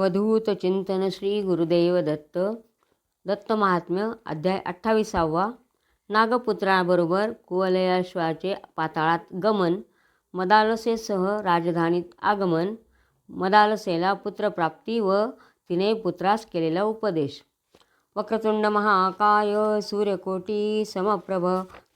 अवधूत चिंतन श्री गुरुदेव दत्त. दत्त महात्म्य अध्याय अठ्ठावीसावा. नागपुत्राबरोबर कुवलयाश्वाचे पाताळात गमन मदालसेसह राजधानीत आगमन मदालसेला पुत्रप्राप्ती व तिने पुत्रास केलेला उपदेश. वक्रतुंड महाकाय सूर्यकोटी समप्रभ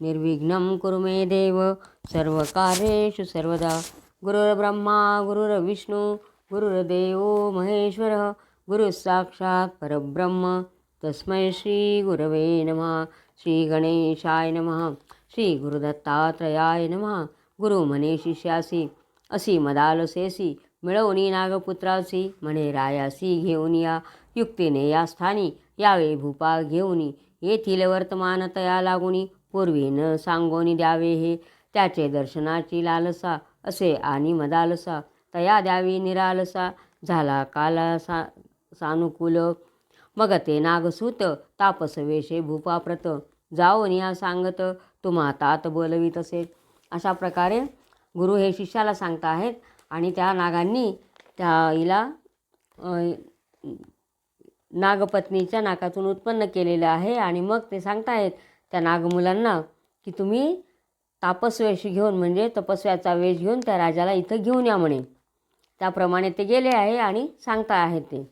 निर्विघ्नं कुरु मे देव. सर्वकार्येषु सर्वदा गुरुर्ब्रह्मा गुरुर्विष्णू गुरुर्देव महेश्वरः गुरुसाक्षात् परब्रह्म. तस्मै श्री गुरवे नमः. श्री गणेशाय नमः. श्री गुरुदत्तात्रयाय नमः. गुरु शिष्यासी असी मदालसेसी मिळवणी नागपुत्रासी म्हणे रायासी घेऊन या. युक्तीने या स्थानी यावे भूपा घेऊनी येथील वर्तमानतया लागुनी पूर्वी न सांगोनी द्यावे हे. त्याचे दर्शनाची लालसा असे आणि मदालसा तया द्यावी निरालसा झाला काला सा सानुकूल. मग ते नागसूत तापस वेशे भूपाप्रत. जाऊन या सांगत तुम्हा तात बोलवीत असे अशा प्रकारे गुरु हे शिष्याला सांगता आहेत आणि त्या नागांनी त्या हिला नागपत्नीच्या नाकातून उत्पन्न केलेलं आहे आणि मग ते सांगतायत त्या नागमुलांना की तुम्ही तापसवेश घेऊन म्हणजे तपस्व्याचा वेश घेऊन त्या राजाला इथं घेऊन या म्हणे. त्याप्रमाणे ते गेले आहे आणि सांगता आहेत ते.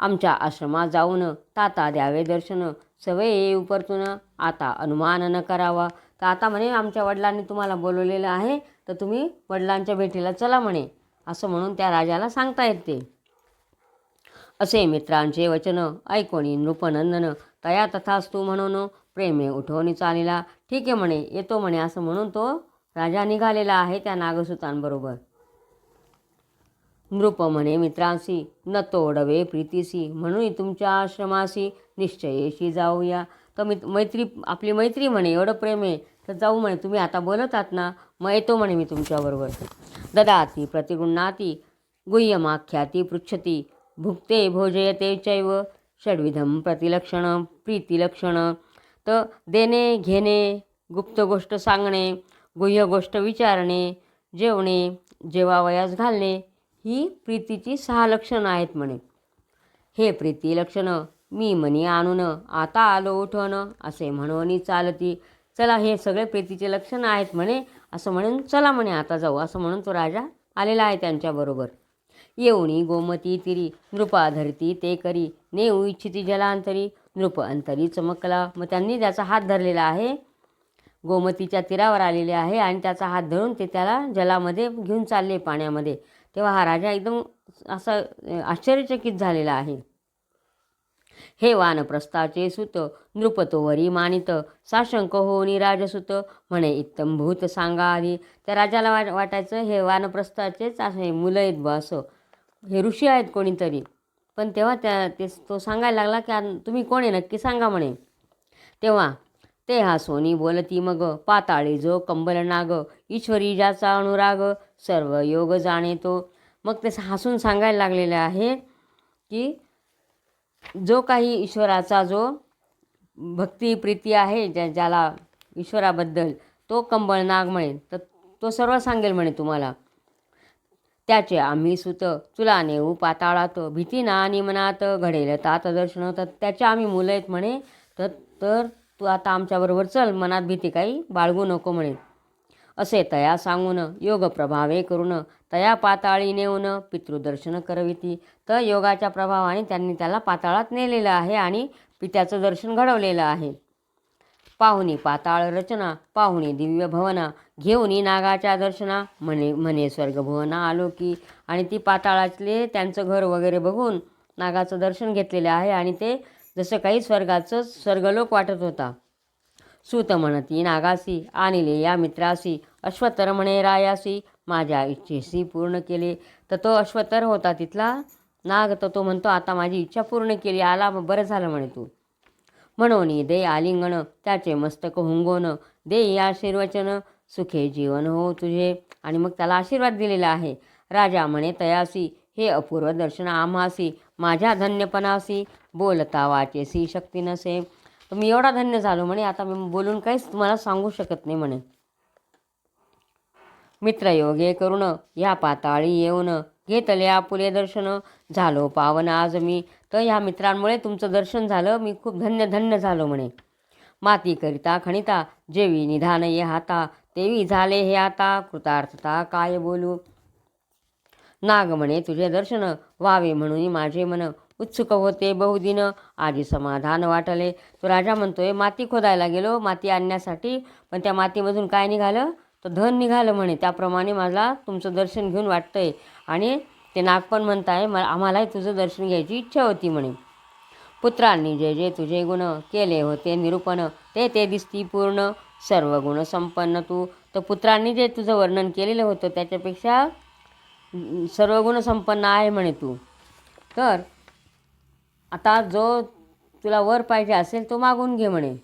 आमच्या आश्रमात जाऊन ताता द्यावे दर्शन सवय ये उपरतून आता अनुमान न करावा. तर आता म्हणे आमच्या वडिलांनी तुम्हाला बोलवलेलं आहे तर तुम्ही वडिलांच्या भेटीला चला म्हणे असं म्हणून त्या राजाला सांगता ते असे मित्रांचे वचन ऐकोणी नृपनंदन तया तथास्तू म्हणून प्रेमे उठवणी चालीला. ठीक आहे म्हणे येतो म्हणे असं म्हणून तो राजा निघालेला आहे त्या नागसुतांबरोबर. नृप म्हणे मित्रांशी न तोडवे प्रीतीसी म्हणून तुमच्या आश्रमाशी निश्चयेशी जाऊया. तर मित मैत्री आपली मैत्री म्हणे एवढं प्रेम आहे तर जाऊ म्हणे तुम्ही आता बोलत आहात ना मग येतो म्हणे मी तुमच्याबरोबर. ददाती प्रतिगृणाती गुह्यमाख्याती पृच्छती भुक्ते भोजयते चैव षडविधम प्रतिलक्षण प्रीतिलक्षण. तर देणे घेणे गुप्त गोष्ट सांगणे गुह्य गोष्ट विचारणे जेवणे जेवावयास घालणे ही प्रीतीची सहा लक्षणं आहेत म्हणे. हे प्रीती लक्षणं मी मनी आणून आता आलो उठवण असे म्हणून चालती. चला हे सगळे प्रीतीचे लक्षणं आहेत म्हणे असं म्हणून चला म्हणे आता जाऊ असं म्हणून तो राजा आलेला आहे त्यांच्याबरोबर येवणी गोमती तिरी नृपा धरती ते करी नेऊ इच्छिती जलांतरी. नृप अंतरी चमकला मग त्यांनी त्याचा हात धरलेला आहे. गोमतीच्या तीरावर आलेले आहे आणि त्याचा हात धरून ते त्याला जलामध्ये घेऊन चालले पाण्यामध्ये. तेव्हा हा राजा एकदम असा आश्चर्यचकित झालेला आहे. हे वानप्रस्थाचे सुत नृपतोवरी मानित साशंक हो राजसुत म्हणे इत्तम भूत सांगा आधी त्या राजाला वाट वाटायचं हे वानप्रस्थाचेच असे मुलं आहेत ब असं हे ऋषी आहेत कोणीतरी. पण तेव्हा त्या ते तो सांगायला लागला की तुम्ही कोण आहे? नक्की सांगा म्हणे. तेव्हा ते हा सोनी बोलती मग पाताळी जो कंबल नाग ईश्वरी ज्याचा अनुराग सर्व योग जाणे तो मग ते हसून सांगायला लागलेले आहे की जो काही ईश्वराचा जो भक्ती प्रीती आहे ज्या ज्याला ईश्वराबद्दल तो कंबळ नाग म्हणेल तर तो सर्व सांगेल म्हणे तुम्हाला त्याचे आम्ही सुत तुला नेऊ पाताळात भीती ना आणि मनात घडेल तात दर्शन तर त्याचे आम्ही मुलं आहेत म्हणे तर तर तू आता आमच्याबरोबर चल मनात भीती काही बाळगू नको म्हणे. असे तया सांगून योग प्रभावे करून तया पाताळी नेऊन पितृदर्शन करविती. तर योगाच्या प्रभावाने त्यांनी त्याला पाताळात नेलेलं आहे आणि पित्याचं दर्शन घडवलेलं आहे. पाहुणी पाताळ रचना पाहुणी दिव्य भवना घेऊनी नागाच्या दर्शना म्हणे म्हणे स्वर्गभुवना आलो की आणि ती पाताळातले त्यांचं घर वगैरे बघून नागाचं दर्शन घेतलेलं आहे आणि ते जसं काही स्वर्गाचं स्वर्गलोक वाटत होता. सूत म्हणती नागासी आणिले या मित्रासी अश्वतर म्हणे रायासी माझ्या इच्छेशी पूर्ण केले. तर तो अश्वतर होता तिथला. नाग तर तो म्हणतो आता माझी इच्छा पूर्ण केली आला मग बरं झालं म्हणे तू. म्हणून दे आलिंगण त्याचे मस्तक हुंगोन दे आशीर्वचन सुखे जीवन हो तुझे. आणि मग त्याला आशीर्वाद दिलेला आहे. राजा म्हणे तयासी हे अपूर्व दर्शन आम्हासी माझ्या धन्यपणासी बोलता वाचेसी शक्ती नसे. तर मी एवढा धन्य झालो म्हणे. आता मी बोलून काहीच तुम्हाला सांगू शकत नाही म्हणे. मित्रयोगे करून या पाताळी येऊन. घेतले आपुले दर्शन. झालो पावन आज मी. तर ह्या मित्रांमुळे तुमचं दर्शन झालं. मी खूप धन्य धन्य झालो म्हणे. माती करिता खणिता जेवी निधान ये हाता. तेवी झाले हे आता. कृतार्थता काय बोलू? नाग म्हणे तुझे दर्शन व्हावे म्हणून माझे मन. उत्सुक होते बहुदिन आधी समाधान वाटले. तो राजा म्हणतोय माती खोदायला गेलो माती आणण्यासाठी. पण त्या मातीमधून काय निघालं? तर धन निघालं म्हणे. त्याप्रमाणे मला तुमचं दर्शन घेऊन वाटतंय. आणि ते नागपण म्हणताय मला आम्हालाही तुझं दर्शन घ्यायची इच्छा होती म्हणे. पुत्रांनी जे जे तुझे गुण केले होते निरूपण ते ते दिसती पूर्ण. सर्व गुण संपन्न तू. तर पुत्रांनी जे तुझं वर्णन केलेलं होतं त्याच्यापेक्षा सर्व गुण संपन्न आहे म्हणे तू. तर आता जो तुला वर पाहिजे असेल तो मागून घे म्हणे.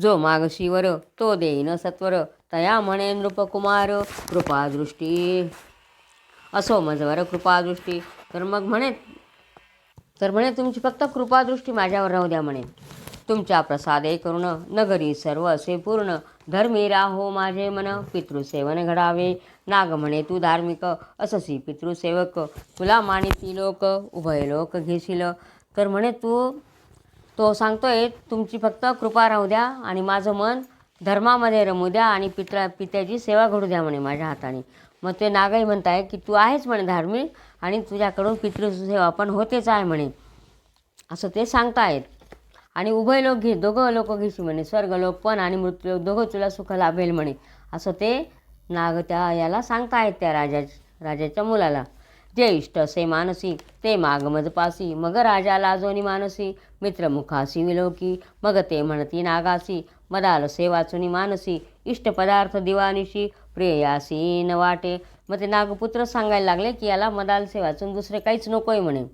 जो मागशी वर तो देईन सत्वर. तया म्हणे नृपकुमार कृपादृष्टी. असो मजवर कृपादृष्टी. तर मग म्हणे तर म्हणे तुमची फक्त कृपादृष्टी माझ्यावर राहू द्या म्हणे. तुमच्या प्रसादे करुण नगरी सर्व असे पूर्ण. धर्मी राहो माझे मन पितृसेवन घडावे. नाग म्हणे तू धार्मिक अससी पितृसेवक. तुला मानिती लोक उभय लोक घेशील. तर म्हणे तू तो सांगतोय तुमची फक्त कृपा राहू द्या आणि माझं मन धर्मामध्ये रमू द्या आणि पित्रा पित्याची सेवा घडू द्या म्हणे माझ्या हाताने. मग ते नागही म्हणताय की तू आहेच म्हणे धार्मिक आणि तुझ्याकडून पितृसेवा पण होतेच आहे म्हणे. असं ते सांगतायत. आणि उभय लोक घे दोघं लोक घेशी म्हणे स्वर्गलोक पण आणि मृत्यूलोक दोघं तुला सुख लाभेल म्हणे. असं ते नाग त्या याला सांगतायत त्या राजा राजाच्या मुलाला. जे इष्ट असे मानसी ते माग मजपासी मग राजा लाजोनी मानसी मित्रमुखासी विलोकी मग ते म्हणती नागासी मदाल सेवाचुनी मानसी इष्ट पदार्थ दिवानिशी प्रेयासी न वाटे. मग ते नागपुत्र सांगायला लागले की याला मदाल सेवाचून दुसरे काहीच नकोय म्हणे.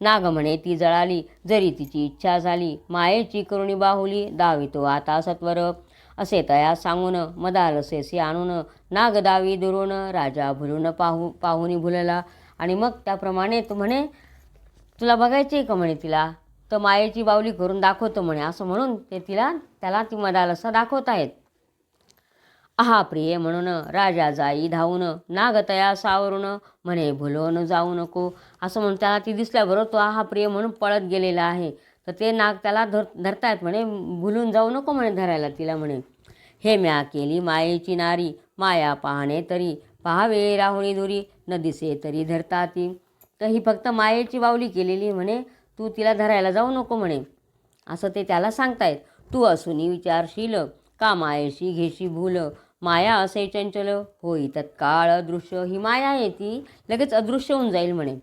नाग म्हणे ती जळाली जरी तिची इच्छा झाली मायेची करुणी बाहुली दावितो आता सत्वर असे तया सांगून मदालसेसी आणून नाग दावी दुरून राजा भुलून पाहू पाहुनी भुलला. आणि मग त्याप्रमाणे तू म्हणे तुला बघायची का म्हणे तिला? तर मायेची बावली करून दाखवतो म्हणे असं म्हणून ते तिला त्याला ती मदालसा दाखवत आहेत आहा प्रिय म्हणून राजा जाई धावून नागतया सावरून म्हणे भुलवून जाऊ नको. असं म्हणून त्याला ती दिसल्याबरोबर तो आहा प्रिय म्हणून पळत गेलेला आहे. तर ते नाग त्याला धर धरतायत म्हणे भुलून जाऊ नको म्हणे धरायला तिला म्हणे. हे म्या केली मायेची नारी माया पाहणे तरी पाहावे राहुणी दुरी न दिसे तरी धरता ती. तर ही फक्त मायेची बावली केलेली म्हणे तू तिला धरायला जाऊ नको म्हणे. असं ते त्याला सांगतायत. तू असूनही विचारशील का मायेशी घेशी भूल? माया असे चंचल होई तत्काळ अदृश्य ही माया आहे ती लगेच अदृश्य होऊन जाईल म्हणे.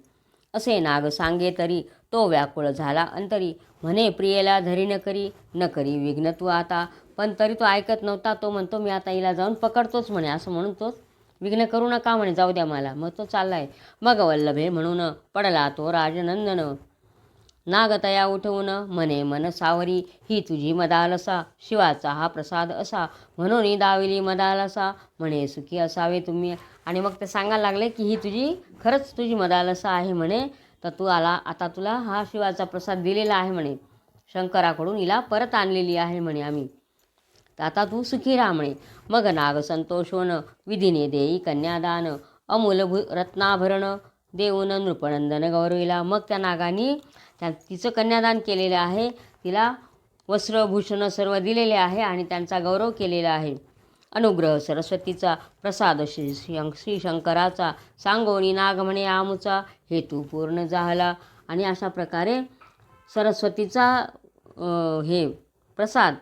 असे नाग सांगे तरी तो व्याकुळ झाला अंतरी. म्हणे प्रियेला धरी न करी न करी विघ्न तू आता. पण तरी तो ऐकत नव्हता तो म्हणतो मी आता हिला जाऊन पकडतोच म्हणे असं म्हणून तोच विघ्न करू नका म्हणे जाऊ द्या मला. मग तो चाललाय. मग वल्लभे म्हणून पडला तो राजनंदन. नागतया उठवून म्हणे मन सावरी ही तुझी मदालसा शिवाचा हा प्रसाद असा. म्हणून दाविली मदालसा म्हणे सुखी असावे तुम्ही. आणि मग ते सांगायला लागले की ही तुझी खरंच तुझी मदालसा आहे म्हणे. तर तू आला आता तुला हा शिवाचा प्रसाद दिलेला आहे म्हणे. शंकराकडून हिला परत आणलेली आहे म्हणे आम्ही. तर आता तू सुखी राहा म्हणे. मग नाग संतोष होण विधीने देई कन्यादान अमूलभू रत्नाभरण देऊन नृपनंदन गौरविला. मग त्या नागाने त्या तिचं कन्यादान केलेलं आहे. तिला वस्त्रभूषणं सर्व दिलेले आहे आणि त्यांचा गौरव केलेला आहे. अनुग्रह सरस्वतीचा प्रसाद श्री शं- श्री शंकराचा सांगोनी नाग म्हणे आमचा हेतू पूर्ण झाला आणि अशा प्रकारे सरस्वतीचा हे प्रसाद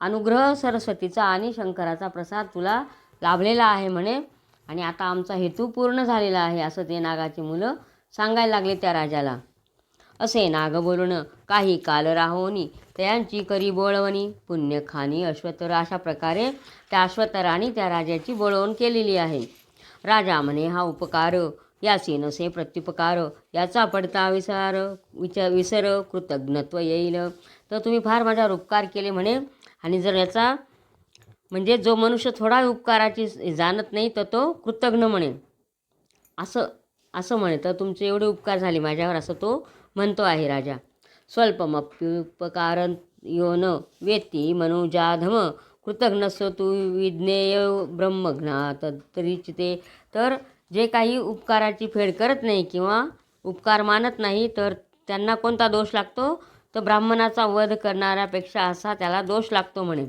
अनुग्रह सरस्वतीचा आणि शंकराचा प्रसाद तुला लाभलेला आहे म्हणे. आणि आता आमचा हेतू पूर्ण झालेला आहे असं ते नागाची मुलं सांगायला लागले त्या राजाला. असे नाग बोलून काही काल राहोनी त्यांची करी बोळवणी. पुण्यखानी अश्वतर अशा प्रकारे त्या अश्वतराने त्या राजाची बोळवण केलेली आहे. राजा म्हणे हा उपकार यासी नसे प्रत्युपकार याचा पडता विसार विचार विसर कृतज्ञत्व येईल. तर तुम्ही फार माझ्यावर उपकार केले म्हणे. आणि जर याचा म्हणजे जो मनुष्य थोडा उपकाराची जाणत नाही तर तो कृतज्ञ म्हणे. असं असं म्हणे तर तुमचे एवढे उपकार झाले माझ्यावर असं तो म्हणतो आहे राजा. स्वल्पमप्युपकार योन वेत्ती मनुजाधम कृतज्ञस्व तू विज्ञेय ब्रह्मज्ञात तरीच ते तर जे काही उपकाराची फेड करत नाही किंवा उपकार मानत नाही तर त्यांना कोणता दोष लागतो? तर ब्राह्मणाचा वध करणाऱ्यापेक्षा असा त्याला दोष लागतो म्हणे.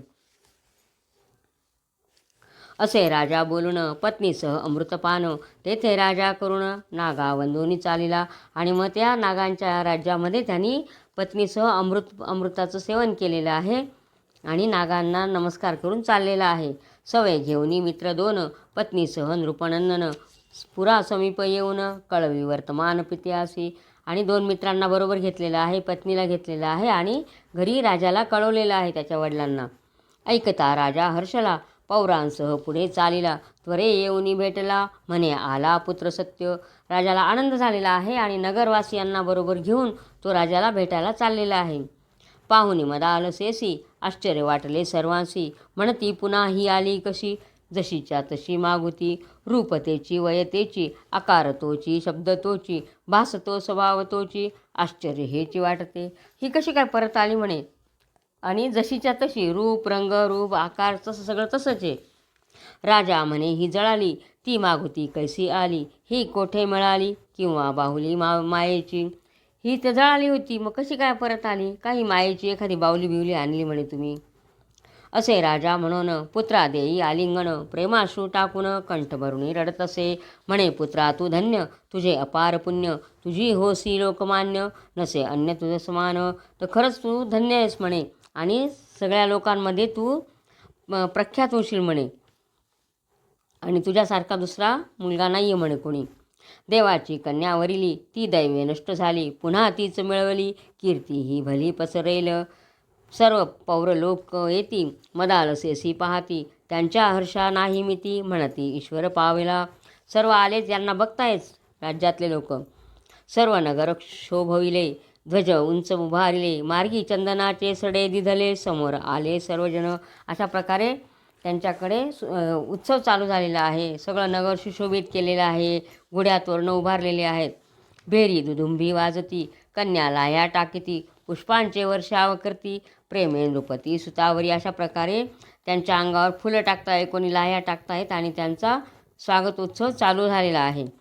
असे राजा बोलून पत्नीसह अमृतपान तेथे राजा करून नागा वंदोनी चालिला आणि मग त्या नागांच्या राज्यामध्ये त्यांनी पत्नीसह अमृत अमृताचं सेवन केलेलं आहे आणि नागांना नमस्कार करून चाललेला आहे. सवय घेऊनी मित्र दोन पत्नीसह नृपनंदन पुरा समीप येऊन कळवी वर्तमान पित्यासी आणि दोन मित्रांना बरोबर घेतलेलं आहे पत्नीला घेतलेलं आहे आणि घरी राजाला कळवलेलं आहे त्याच्या वडिलांना. ऐकता राजा हर्षला पौरांसह पुढे चालिला त्वरे येऊनी भेटला म्हणे आला पुत्र सत्य. राजाला आनंद झालेला आहे आणि नगरवासियांना बरोबर घेऊन तो राजाला भेटायला चाललेला आहे. पाहुणे मदाल सेसी आश्चर्य वाटले सर्वांसी म्हणती पुन्हा ही आली कशी? जशीच्या तशी मागुती. रूपतेची वयतेची आकारतोची शब्दतोची भासतो स्वभावतोची आश्चर्य हेची वाटते. ही कशी काय परत आली म्हणे? आणि जशीच्या तशी रूप रंग रूप आकार तसं सगळं तसंच आहे. राजा म्हणे ही जळाली ती मागुती कैसी आली ही कोठे मिळाली किंवा बाहुली मा मायेची? ही तर जळाली होती मग कशी काय परत आली? काही मायेची एखादी बाहुली बिवली आणली म्हणे तुम्ही. असे राजा म्हणून पुत्रा देई आलिंगण प्रेमाश्रू टाकून कंठ भरुणी रडत असे. म्हणे पुत्रा तू धन्य तुझे अपार पुण्य तुझी होसी लोकमान्य नसे अन्य तुझं समान तर खरंच तू धन्य आहेस म्हणे. आणि सगळ्या लोकांमध्ये तू प्रख्यात होशील म्हणे. आणि तुझ्यासारखा दुसरा मुलगा नाही आहे म्हणे कोणी. देवाची कन्या वरिली ती दैवे नष्ट झाली. पुन्हा तीच मिळवली कीर्ती ही भली पसरेल. सर्व पौर लोक येती मदालसेसी पाहती. त्यांच्या हर्षा नाही मिती म्हणती ईश्वर पावेला. सर्व आलेच यांना बघतायच राज्यातले लोक. सर्व नगर शोभविले ध्वज उंच उभारले मार्गी चंदनाचे सडे दिधले समोर आले सर्वजण. अशा प्रकारे त्यांच्याकडे सु- उत्सव चालू झालेला आहे. सगळं नगर सुशोभित केलेलं आहे. गुढ्या तोरणं उभारलेले आहेत. भेरी दुधुंबी वाजती कन्या लाया टाकीती पुष्पांचे वर्षाव करती प्रेमे सुतावरी. अशा प्रकारे त्यांच्या अंगावर फुलं टाकताय कोणी लाह्या टाकतायत आणि त्यांचा स्वागत उत्सव चालू झालेला आहे.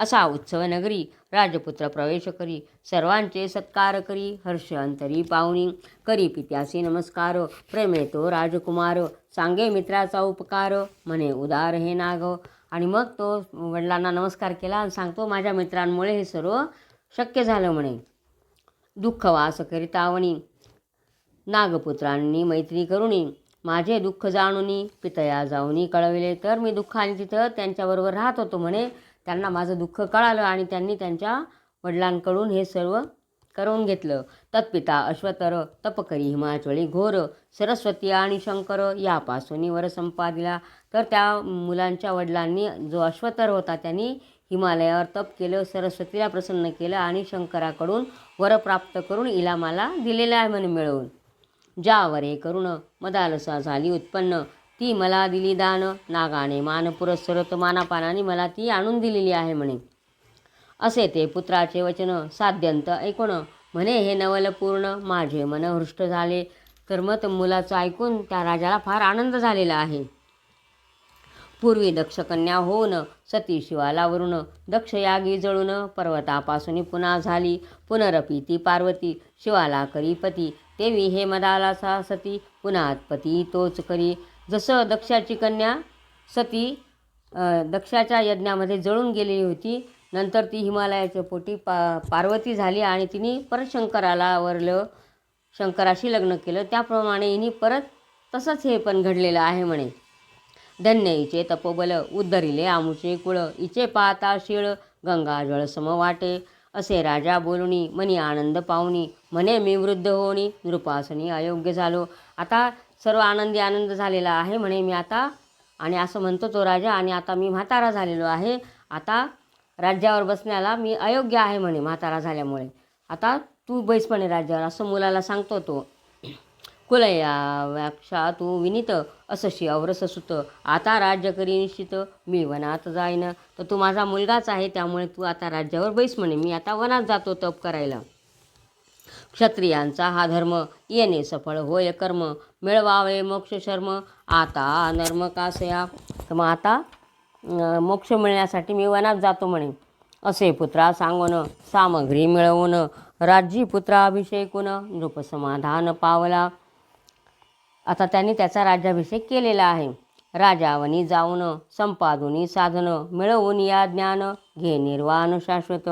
असा उत्सव नगरी राजपुत्र प्रवेश करी सर्वांचे सत्कार करी हर्ष अंतरी पाहुणी करी पित्यासी नमस्कार प्रेमे तो राजकुमार सांगे मित्राचा उपकार म्हणे उदार हे नाग. आणि मग तो वडिलांना नमस्कार केला आणि सांगतो माझ्या मित्रांमुळे हे सर्व शक्य झालं म्हणे. दुःख वास करितावणी नागपुत्रांनी मैत्री करुणी माझे दुःख जाणूनी पितया जाऊनी कळविले तर मी दुःखाने तिथं त्यांच्याबरोबर राहत होतो म्हणे. त्यांना माझं दुःख कळालं आणि त्यांनी त्यांच्या वडिलांकडून हे सर्व करून घेतलं. तत्पिता अश्वतर तपकरी हिमाचळी घोर सरस्वती आणि शंकर यापासून वर संपादिला. तर त्या मुलांच्या वडिलांनी जो अश्वतर होता त्यांनी हिमालयावर तप केलं सरस्वतीला प्रसन्न केलं आणि शंकराकडून वर प्राप्त करून इलामाला दिलेलं आहे म्हणून मिळवून ज्यावर हे करुण मदालसा झाली उत्पन्न. ती मला दिली दान नागाने मान पुरस्सरत मानापानाने मला ती आणून दिलेली आहे म्हणे. असे ते पुत्राचे वचन साध्यंत ऐकून म्हणे हे नवल पूर्ण माझे मन हृष्ट झाले. तर मत मुलाचं ऐकून त्या राजाला फार आनंद झालेला आहे. पूर्वी दक्षकन्या होऊन सती शिवालावरून दक्ष यागी जळून पर्वतापासून पुन्हा झाली. पुनरपी ती पार्वती शिवाला करी पती तेवी हे मदालासा सती पुन्हा पती तोच करी. जसं दक्षाची कन्या सती दक्षाच्या यज्ञामध्ये जळून गेलेली होती नंतर ती हिमालयाच्या पोटी पा पार्वती झाली आणि तिने परत शंकराला वरलं शंकराशी लग्न केलं. त्याप्रमाणे हिने परत तसंच हे पण घडलेलं आहे म्हणे. धन्य इचे तपोबल उद्धरिले आमुचे कुळ इचे पाहता शिळ गंगा जळ सम वाटे. असे राजा बोलुनी मनी आनंद पाहुणी म्हणे मी वृद्ध होणी नृपासनी अयोग्य झालो. आता सर्व आनंदी आनंद झालेला आहे म्हणे मी आता. आणि असं म्हणतो तो राजा आणि आता मी म्हातारा झालेलो आहे. आता राज्यावर बसण्याला मी अयोग्य आहे म्हणे म्हातारा झाल्यामुळे. आता तू बैस म्हणे राज्यावर असं मुलाला सांगतो तो. कुलया व्याक्षा तू विनीत असशी अवरस सुत. आता राज्य करी निश्चित मी वनात जाईन. तर तू माझा मुलगाच आहे त्यामुळे तू आता राज्यावर बैस म्हणे. मी आता वनात जातो तप करायला. क्षत्रियांचा हा धर्म येणे सफळ होय कर्म मिळवावे मोक्ष शर्म. आता नर्म कासया तर मग आता मोक्ष मिळण्यासाठी मी वनात जातो म्हणे. असे पुत्रा सांगून सामग्री मिळवून राज्यी पुत्राभिषेकून नृपसमाधान पावला. आता त्यांनी त्याचा राज्याभिषेक केलेला आहे. राजावनी जाऊन संपादुनी साधन मिळवून या ज्ञान घे निर्वाण शाश्वत.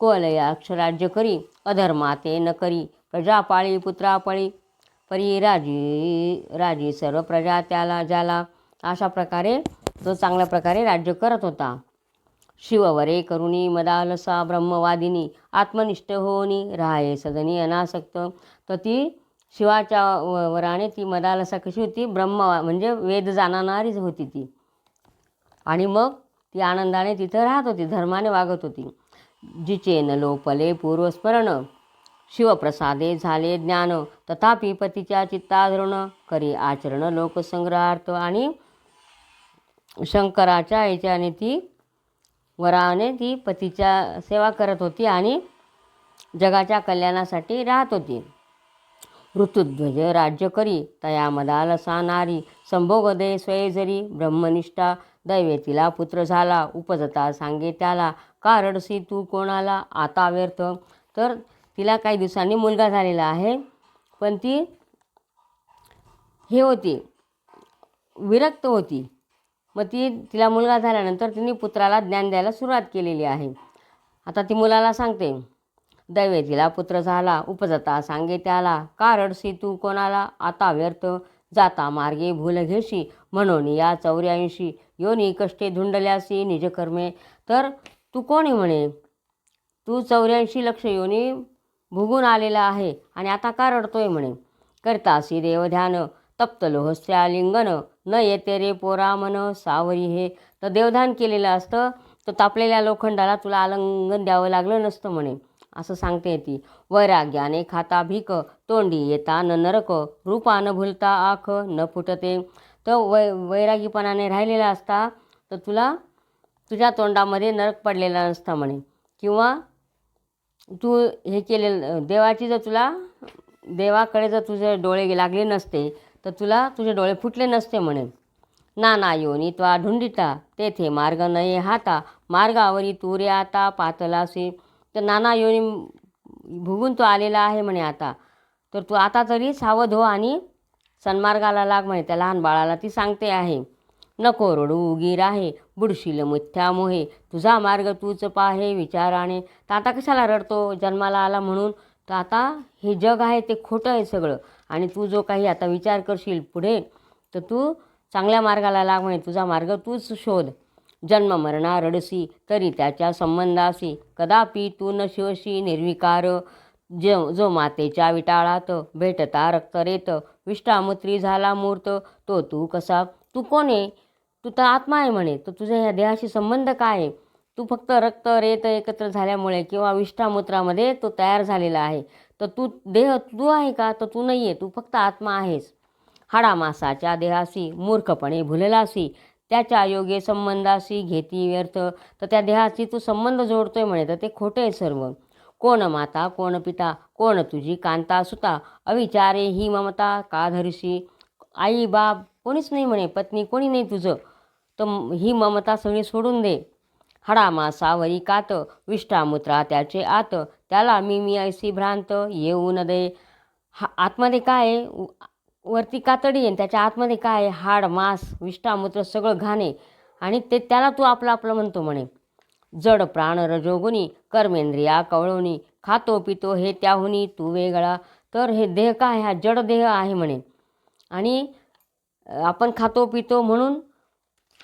कोलयाक्ष अक्षराज्य करी अधर्माते न करी प्रजापाळी पुत्रापाळी. परी राजी राजी सर्व प्रजा त्याला ज्याला अशा प्रकारे तो चांगल्या प्रकारे राज्य करत होता. शिववरे करुणी मदालसा ब्रह्मवादिनी आत्मनिष्ठ होनी राहे सदनी अनासक्त. तर ती शिवाच्या व- वराने ती मदालसा कशी होती? ब्रह्म म्हणजे वेद जाणणारीच होती ती. आणि मग ती आनंदाने तिथं राहत होती धर्माने वागत होती. लोपले पूर्वस्मरण. शिवप्रसादे झाले ज्ञान. तथापि पतीच्या चित्ताधरण करी आचरण लोकसंग्रहार्थ आणि शंकराच्या याच्याने ती वराने ती पतीच्या सेवा करत होती आणि जगाच्या कल्याणासाठी राहत होती. ऋतुध्वज राज्य करी तया मदालसा नारी संभोगदे स्वयजरी ब्रह्मनिष्ठा दैवे तिला पुत्र झाला उपजता सांगे त्याला का रडसी तू कोणाला? आता व्यर्थ. तर तिला काही दिवसांनी मुलगा झालेला आहे. पण ती हे होती विरक्त होती. मग ती तिला मुलगा झाल्यानंतर तिने पुत्राला ज्ञान द्यायला सुरुवात केलेली आहे. आता ती मुलाला सांगते दैवे तिला पुत्र झाला उपजता सांगे त्याला का रडसी तू कोणाला? आता व्यर्थ. जाता मार्गे भूल घेशी म्हणून या चौऱ्याऐंशी योनी कष्टे धुंडल्यासी निजकर्मे तर तू कोणी म्हणे? तू चौऱ्याऐंशी लक्ष योनी भुगून आलेला आहे आणि आता का रडतोय म्हणे? करतासी देवध्यान तप्त लोहस्या लिंगन न येते रे पोरा मन सावरी हे. तर देवधान केलेलं असतं तर तापलेल्या लोखंडाला तुला आलंगन द्यावं लागलं नसतं म्हणे. असं सांगते ती. वैराग्याने खाता भीक तोंडी येता न नरक रूपा न भुलता आख न फुटते. तर वै वैरागीपणाने राहिलेला असता तर तुला तुझ्या तोंडामध्ये नरक पडलेला नसता म्हणे. किंवा तू हे केलेलं देवाची जर तुला देवाकडे जर तुझे डोळे लागले नसते तर तुला तुझे डोळे फुटले नसते म्हणे. नाना योनी त्वा ढुंडिता तेथे मार्ग नये हाता मार्गावरी तू रे आता पातलासी. तर नाना योनी भुगून तो आलेला आहे म्हणे आता. तर तू आता तरी सावध हो आणि सन्मार्गाला लाग म्हणे त्या लहान बाळाला ती सांगते आहे. नको रडू उगीर आहे बुडशील मिथ्या मोहे. तुझा मार्ग तूच पाहे विचाराने. तर आता कशाला रडतो? जन्माला आला म्हणून. तर आता हे जग आहे ते खोटं आहे सगळं. आणि तू जो काही आता विचार करशील पुढे तर तू चांगल्या मार्गाला लाग म्हणे. तुझा मार्ग तूच शोध. जन्म मरणा रडसी तरी त्याच्या संबंधासी कदापि तू न शिवशी निर्विकार. जो जो मातेच्या विटाळात भेटता रक्तरेत विष्टामुत्री झाला मूर्त तो तू कसा? तू कोण आहे? तू तर आत्मा आहे म्हणे तर तुझ्या ह्या देहाशी संबंध काय आहे? तू फक्त रक्त रेत एकत्र झाल्यामुळे किंवा विष्ठामूत्रामध्ये तो तयार झालेला आहे. तर तू देह तू आहे का? तर तू नाही आहे तू फक्त आत्मा आहेस. हाडामासाच्या देहाशी मूर्खपणे भुलेलासी त्याच्या योगे संबंधाशी घेती व्यर्थ तर त्या देहाशी तू संबंध जोडतोय म्हणे तर ते खोटे आहे सर्व. कोण माता कोण पिता कोण तुझी कांता सुता? अविचारे ही ममता का धरशी? आई बाप कोणीच नाही म्हणे पत्नी कोणी नाही तुझं? तर ही ममता सगळी सोडून दे. हडामा सावरी कात विष्टामुत्रा त्याचे आत. त्याला मी मी ऐसी भ्रांत येऊ न दे. हा आतमध्ये काय आहे? वरती कातडी आहे आणि त्याच्या आतमध्ये काय आहे? हाड मांस विष्ठामूत्र सगळं घाणे आणि ते त्याला तू आपलं आपलं म्हणतो म्हणे. जड प्राण रजोगुणी कर्मेंद्रिया कवळवणी खातो पितो हे त्याहुनी तू वेगळा. तर हे देह काय? हा जड देह आहे म्हणे. आणि आपण खातो पितो म्हणून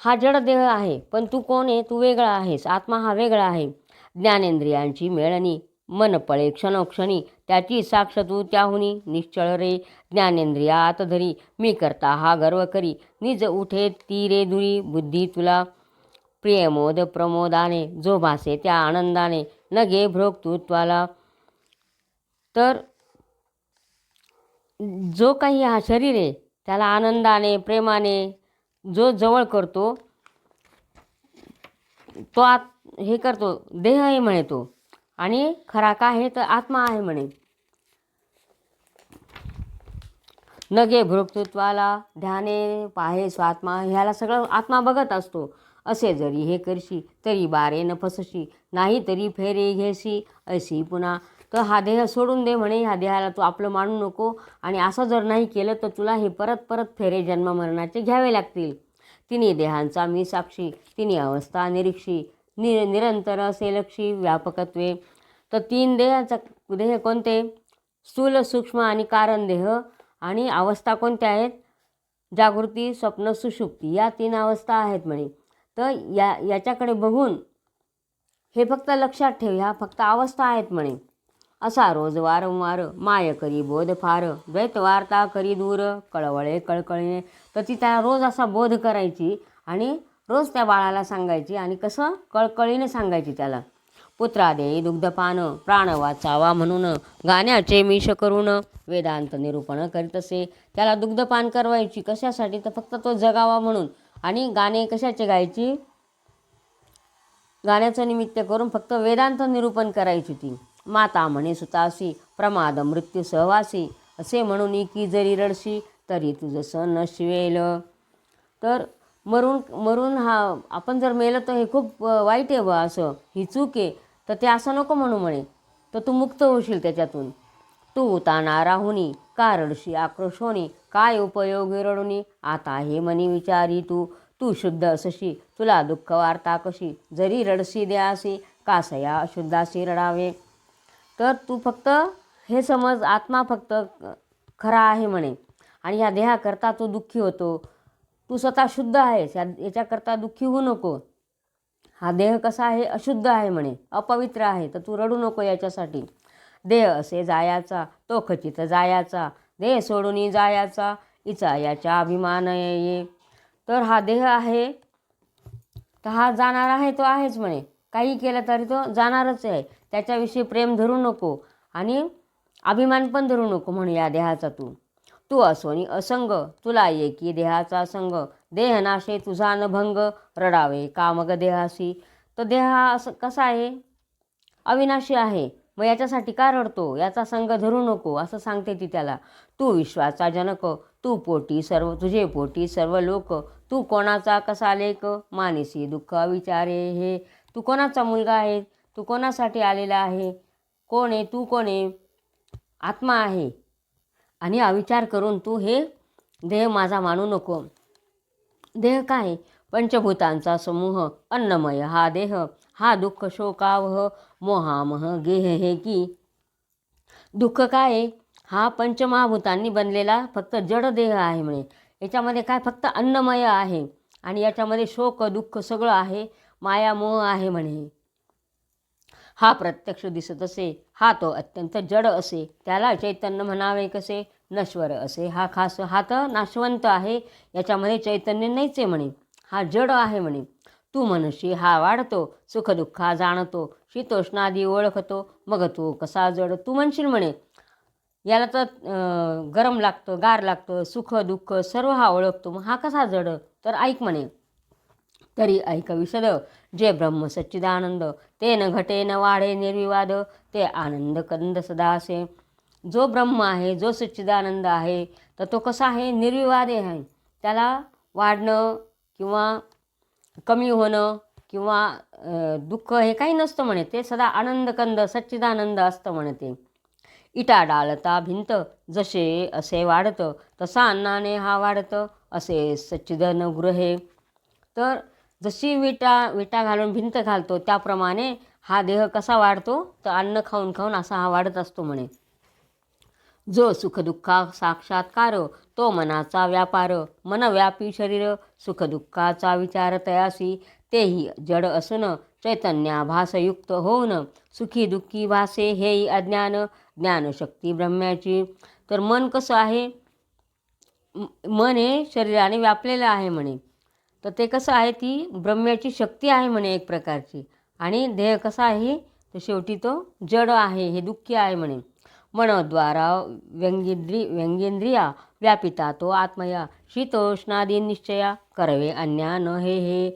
हा जड देह आहे. पण तू कोण आहे? तू वेगळा आहेस. आत्मा हा वेगळा आहे. ज्ञानेंद्रियांची मेळणी मन पळे क्षणोक्षणी त्याची साक्ष तू त्याहुनी निश्चळ रे ज्ञानेंद्रिया आत धरी. मी करता हा गर्व करी. निज उठे ती रे दुरी. बुद्धी तुला प्रियमोद प्रमोदाने. जो भासे त्या आनंदाने. न घे भ्रोक्तृत्वाला तर जो काही हा शरीर आहे त्याला आनंदाने प्रेमाने जो जवळ करतो तो आत हे करतो. देह आहे म्हणतो आणि खरा काय आहे तर आत्मा आहे म्हणे. नगे भृक्तृत्वाला ध्याने पाहे स्वात्मा ह्याला सगळं आत्मा बघत असतो. असे जरी हे करशी तरी बारे न फसशी नाही तरी फेरे घेशी अशी पुन्हा. तर हा देह सोडून दे म्हणे ह्या देहाला तू आपलं मानू नको. आणि असं जर नाही केलं तर तुला हे परत परत फेरे जन्म मरणाचे घ्यावे लागतील. तिन्ही देहांचा मी साक्षी तिन्ही अवस्था निरीक्षी नि निरंतर असे लक्षी व्यापकत्वे. तर तीन देहाचा देह कोणते? स्थूल सूक्ष्म आणि कारण देह. आणि अवस्था कोणत्या आहेत? जागृती स्वप्न सुषुप्ती. या तीन अवस्था आहेत म्हणे. तर या याच्याकडे बघून हे फक्त लक्षात ठेव. ह्या फक्त अवस्था आहेत म्हणे. असा रोज वारंवार माय करी बोध फार. द्वैत वार्ता करी दूर. कळवळे कळकळीने. तर ती त्याला रोज असा बोध करायची आणि रोज त्या बाळाला सांगायची आणि कसं कळकळीने सांगायची त्याला. पुत्रादे दुग्धपान प्राण वाचावा म्हणून गाण्याचे मिश करून वेदांत निरूपण करीत असे. त्याला दुग्धपान करवायची कशासाठी तर फक्त तो जगावा म्हणून. आणि गाणे कशाचे गायची? गाण्याचं निमित्त करून फक्त वेदांत निरूपण करायची ती. माता म्हणे सुतासी प्रमाद मृत्यू सहवासी. असे म्हणून की जरी रडशी तरी तुझं सण न शिवेल तर मरून मरून हा आपण जर मेलं तर हे खूप वाईट आहे बा असं. ही चूक आहे. तर ते असं नको म्हणू म्हणे. तर तू मुक्त होशील त्याच्यातून. तू ताना राहुनी का रडशी आक्रोश होणी काय उपयोग रडूनी? आता हे मनी विचारी तू. तू शुद्ध असशी. तुला दुःख वार्ता कशी? जरी रडसी द्यासी कासया अशुद्धासी रडावे. तर तू फक्त हे समज आत्मा फक्त खरा आहे म्हणे. आणि ह्या देहाकरता तो दुःखी होतो. तू स्वतः शुद्ध आहेस या याच्याकरता दुःखी होऊ नको. हा देह कसा आहे? अशुद्ध आहे म्हणे. अपवित्र आहे तर तू रडू नको याच्यासाठी. देह असे जायाचा तो खचित जायाचा. देह सोडून जायाचा इचा याच्या अभिमान ये तर हा देह आहे तर हा जाणार आहे तो आहेच म्हणे. काही केलं तरी तो जाणारच आहे. त्याच्याविषयी प्रेम धरू नको आणि अभिमान पण धरू नको म्हणे या देहाचा तू. तू असोनी असंग. तुला एकी देहाचा संग. देहनाशे तुझा न भंग. रडावे कामग देहासी तर देह हा असं कसा आहे? अविनाशी आहे. मग याच्यासाठी का रडतो? याचा संग धरू नको असं सांगते ती त्याला. तू विश्वाचा जनक. तू पोटी सर्व तुझे पोटी सर्व लोक. तू कोणाचा कसा लेख मानसी दुःख विचारे हे. तू कोणाचा मुलगा आहे? तू कोणासाठी आलेला आहे? कोण आहे? तू कोण आहे? आत्मा आहे. आणि अविचार करून तू हे देह माझा मानू नको. देह काय? पंचभूतांचा समूह अन्नमय. हा देह हा दुःख शोकावह मोहामह. गेह हे की? दुःख काय? हा पंचमहाभूतांनी बनलेला फक्त जड देह आहे म्हणे. याच्यामध्ये काय? फक्त अन्नमय आहे. आणि याच्यामध्ये शोक दुःख सगळं आहे. माया मोह आहे म्हणे. हा प्रत्यक्ष दिसत असे. हा तो अत्यंत जड असे. त्याला चैतन्य म्हणावे कसे? नश्वर असे. हा खास हा तर नाशवंत आहे. याच्यामध्ये चैतन्य नाहीचे म्हणे. हा जड आहे म्हणे. तू मनशी हा वाढतो सुखदुःखा जाणतो शीतोष्णादी ओळखतो. मग तू कसा जड? तू म्हणशील म्हणे. याला तर गरम लागतं गार लागतं सुख दुःख सर्व हा ओळखतो. मग हा कसा जड? तर ऐक म्हणे. तरी ऐक विशद. जे ब्रह्म सच्चिदानंद ते न घटे न वाढे निर्विवाद ते आनंद कंद सदा असे. जो ब्रह्म आहे जो सच्चिदानंद आहे तर तो कसा आहे? निर्विवाद आहे. त्याला वाढणं किंवा कमी होणं किंवा दुःख हे काही नसतं म्हणे. ते सदा आनंदकंद सच्चिदानंद असतं म्हणे ते. इटा डालता भिंत जसे असे वाढतं तसा अन्नाने हा वाढतं असे सच्चिदन गृहे. तर जशी विटा विटा घालून भिंत घालतो त्याप्रमाणे हा देह कसा वाढतो तर अन्न खाऊन खाऊन असा हा वाढत असतो म्हणे. जो सुखदुःखा साक्षात्कार तो मनाचा व्यापार. मनव्यापी शरीर सुखदुःखाचा विचार तयासी. तेही जड असून चैतन्याभासयुक्त होऊन सुखी दुःखी भासे हेही अज्ञान ज्ञानशक्ती ब्रह्म्याची. तर मन कसं आहे? मन हे शरीराने व्यापलेलं आहे म्हणे. तर ते कसं आहे ती ब्रह्म्याची शक्ती आहे म्हणे एक प्रकारची. आणि देह कसा आहे? तर शेवटी तो जड आहे हे दुःखी आहे म्हणे. मनद्वारा व्यंगेंद्री व्यंगेंद्रिया व्यापिता तो आत्मया. शीतोष्णादी निश्चया करवे अन्या न हे हे.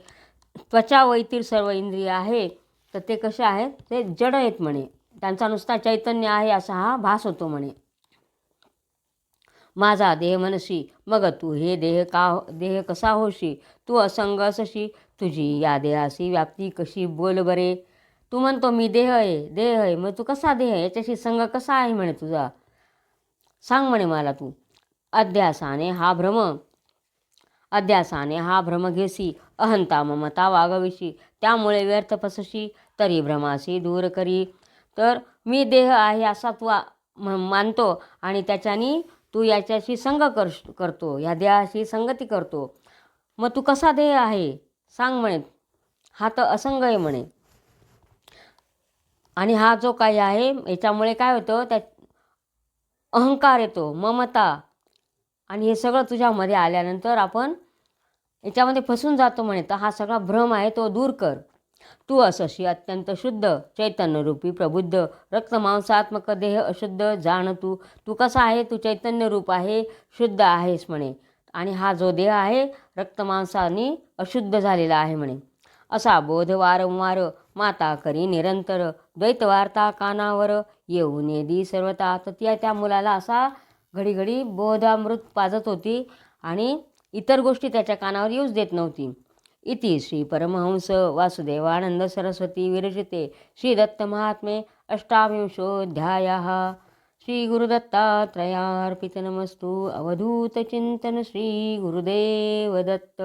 त्वचा वैतील सर्व इंद्रिय आहे. तर ते कसे आहेत? ते जड आहेत म्हणे. त्यांचा नुसता चैतन्य आहे असा हा भास होतो म्हणे. माझा देह मनसी मग तू हे देह का हो, देह कसा होशी? तू असंग असशी? तुझी या देहाशी व्याप्ती कशी? बोल बरे. तू म्हणतो मी देह आहे देह आहे. मग तू कसा देह आहे? याच्याशी संग कसा आहे म्हणे तुझा? सांग म्हणे मला तू. अध्यासाने हा भ्रम. अध्यासाने हा भ्रम घेसी अहंता ममता वागविशी. त्यामुळे व्यर्थ फसशी. तरी भ्रमाशी दूर करी. तर मी देह आहे असा तू मानतो आणि त्याच्यानी तू याच्याशी संग कर करतो या देहाशी संगती करतो. मग तू कसा देह आहे? सांग म्हणे. हा तर असंग आहे म्हणे. आणि हा जो काही आहे याच्यामुळे काय होतं त्या अहंकार येतो ममता. आणि हे सगळं तुझ्यामध्ये आल्यानंतर आपण याच्यामध्ये फसून जातो म्हणे. तर हा सगळा भ्रम आहे तो दूर कर. तू असशी अत्यंत शुद्ध चैतन्यरूपी प्रबुद्ध रक्तमांसात्मक देह अशुद्ध जाण तू. तू कसा आहे? तू चैतन्यरूप आहे शुद्ध आहेस म्हणे. आणि हा जो देह आहे रक्तमांसाने अशुद्ध झालेला आहे म्हणे. असा बोध वारंवार माता करी निरंतर. द्वैतवार्ता कानावर येऊ नेदी सर्वता तर त्या त्या मुलाला असा घडीघडी बोधामृत पाजत होती आणि इतर गोष्टी त्याच्या कानावर येऊच देत नव्हती. इति श्री परमहंस वासुदेवानंद सरस्वती विरचिते श्री दत्त महात्मे अष्टाविंशोऽध्याय। श्री अवधूतचिन्तन श्री गुरुदेव दत्त